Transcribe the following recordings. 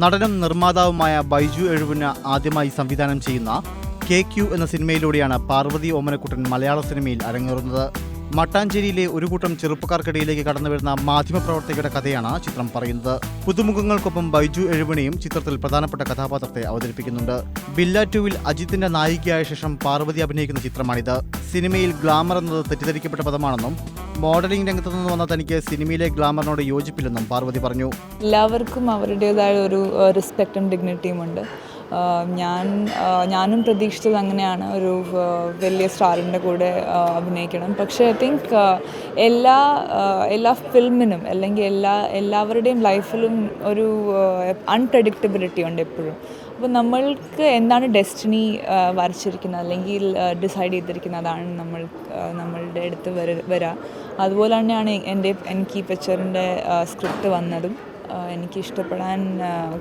നടനും നിർമ്മാതാവുമായ ബൈജു എഴുവിന് ആദ്യമായി സംവിധാനം ചെയ്യുന്ന കെ ക്യു എന്ന സിനിമയിലൂടെയാണ് പാർവതി ഓമനക്കുട്ടൻ മലയാള സിനിമയിൽ അരങ്ങേറുന്നത്. മട്ടാഞ്ചേരിയിലെ ഒരു കൂട്ടം ചെറുപ്പക്കാർക്കിടയിലേക്ക് കടന്നുവരുന്ന മാധ്യമപ്രവർത്തകരുടെ കഥയാണ് ചിത്രം പറയുന്നത്. പുതുമുഖങ്ങൾക്കൊപ്പം ബൈജു എഴുവിനെയും ചിത്രത്തിൽ പ്രധാനപ്പെട്ട കഥാപാത്രത്തെ അവതരിപ്പിക്കുന്നുണ്ട്. ബില്ല ടുവിൽ അജിത്തിന്റെ നായികയായ ശേഷം പാർവതി അഭിനയിക്കുന്ന ചിത്രമാണിത്. സിനിമയിൽ ഗ്ലാമർ എന്നത് തെറ്റിദ്ധരിക്കപ്പെട്ട പദമാണെന്നും മോഡലിംഗ് രംഗത്ത് നിന്ന് വന്ന തനിക്ക് സിനിമയിലെ ഗ്ലാമറിനോട് യോജിപ്പില്ലെന്നും പാർവതി പറഞ്ഞു. എല്ലാവർക്കും അവരുടേതായ ഒരു റെസ്പെക്റ്റും ഡിഗ്നിറ്റിയും ഉണ്ട്. ഞാൻ ഞാനും പ്രതീക്ഷിച്ചത് അങ്ങനെയാണ്. ഒരു വലിയ സ്റ്റാറിന്റെ കൂടെ അഭിനയിക്കണം. പക്ഷേ ഐ തിങ്ക് എല്ലാ എല്ലാ ഫിലിമിനും അല്ലെങ്കിൽ എല്ലാ എല്ലാവരുടെയും ലൈഫിലും ഒരു അൺപ്രഡിക്റ്റബിലിറ്റി ഉണ്ട് എപ്പോഴും. അപ്പോൾ നമ്മൾക്ക് എന്താണ് ഡെസ്റ്റിനി വരച്ചിരിക്കുന്നത് അല്ലെങ്കിൽ ഡിസൈഡ് ചെയ്തിരിക്കുന്നത് അതാണ് നമ്മൾ നമ്മളുടെ അടുത്ത് വരാ. അതുപോലെ തന്നെയാണ് എന്റെ എനിക്ക് ഈ പിക്ചറിന്റെ സ്ക്രിപ്റ്റ് വന്നതും എനിക്ക് ഇഷ്ടപ്പെടാൻ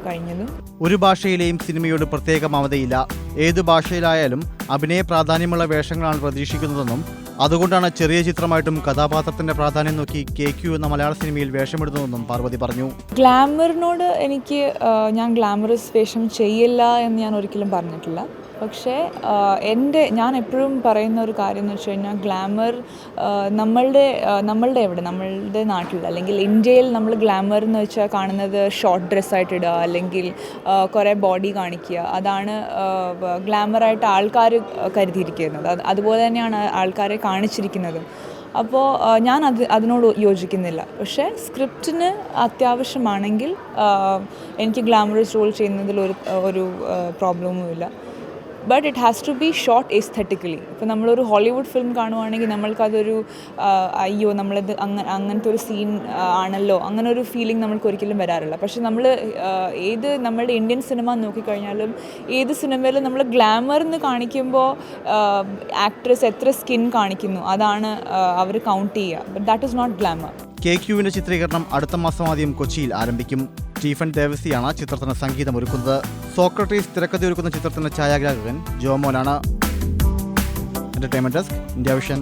കഴിഞ്ഞതും. ഒരു ഭാഷയിലെയും സിനിമയോട് പ്രത്യേക മമതയില്ല ഏത് ഭാഷയിലായാലും അഭിനയ പ്രാധാന്യമുള്ള വേഷങ്ങളാണ് പ്രതീക്ഷിക്കുന്നതെന്നും അതുകൊണ്ടാണ് ചെറിയ ചിത്രമായിട്ടും കഥാപാത്രത്തിന്റെ പ്രാധാന്യം നോക്കി കെ ക്യു എന്ന മലയാള സിനിമയിൽ വേഷമിടുന്നതെന്നും പാർവതി പറഞ്ഞു. ഗ്ലാമറിനോട് എനിക്ക് ഞാൻ ഗ്ലാമറസ് വേഷം ചെയ്യില്ല എന്ന് ഞാൻ ഒരിക്കലും പറഞ്ഞിട്ടില്ല. പക്ഷേ എന്റെ ഞാൻ എപ്പോഴും പറയുന്ന ഒരു കാര്യം എന്ന് വെച്ച് കഴിഞ്ഞാൽ ഗ്ലാമർ നമ്മളുടെ നമ്മളുടെ എവിടെ? നമ്മളുടെ നാട്ടിൽ അല്ലെങ്കിൽ ഇന്ത്യയിൽ നമ്മൾ ഗ്ലാമർ എന്ന് വെച്ചാൽ കാണുന്നത് ഷോർട്ട് ഡ്രസ്സായിട്ട് ഇടുക അല്ലെങ്കിൽ കുറേ ബോഡി കാണിക്കുക. അതാണ് ഗ്ലാമറായിട്ട് ആൾക്കാർ കരുതിയിരിക്കുന്നത്. അതുപോലെ തന്നെയാണ് ആൾക്കാരെ കാണിച്ചിരിക്കുന്നതും. അപ്പോൾ ഞാൻ അത് അതിനോട് യോജിക്കുന്നില്ല. പക്ഷേ സ്ക്രിപ്റ്റിന് അത്യാവശ്യമാണെങ്കിൽ എനിക്ക് ഗ്ലാമറസ് റോൾ ചെയ്യുന്നതിൽ ഒരു ഒരു പ്രോബ്ലമും ഇല്ല but it has to be shot aesthetically ഇപ്പോൾ നമ്മളൊരു ഹോളിവുഡ് ഫിലിം കാണുവാണെങ്കിൽ നമ്മൾക്കതൊരു അയ്യോ നമ്മളത് അങ്ങ അങ്ങനത്തെ ഒരു സീൻ ആണല്ലോ. അങ്ങനെ ഒരു ഫീലിംഗ് നമ്മൾക്ക് ഒരിക്കലും വരാറില്ല. പക്ഷെ നമ്മൾ ഏത് നമ്മളുടെ ഇന്ത്യൻ സിനിമ നോക്കിക്കഴിഞ്ഞാലും ഏത് സിനിമയിലും നമ്മൾ ഗ്ലാമർ എന്ന് കാണിക്കുമ്പോൾ ആക്ട്രസ് എത്ര സ്കിൻ കാണിക്കുന്നു. അതാണ് അവർ കൗണ്ട് ചെയ്യുക. But that is not glamour K ക്യുവിന്റെ ചിത്രീകരണം അടുത്ത മാസം ആദ്യം കൊച്ചിയിൽ ആരംഭിക്കും. സ്റ്റീഫൻ ദേവസിയാണ് ചിത്രത്തിന് സംഗീതം ഒരുക്കുന്നത്. സോക്രട്ടീസ് തിരക്കഥ ഒരുക്കുന്ന ചിത്രത്തിന്റെ ഛായാഗ്രാഹകൻ ജോമോനാണ് എന്റർടൈൻമെന്റ് ഡെസ്ക് ഇന്ത്യ വിഷൻ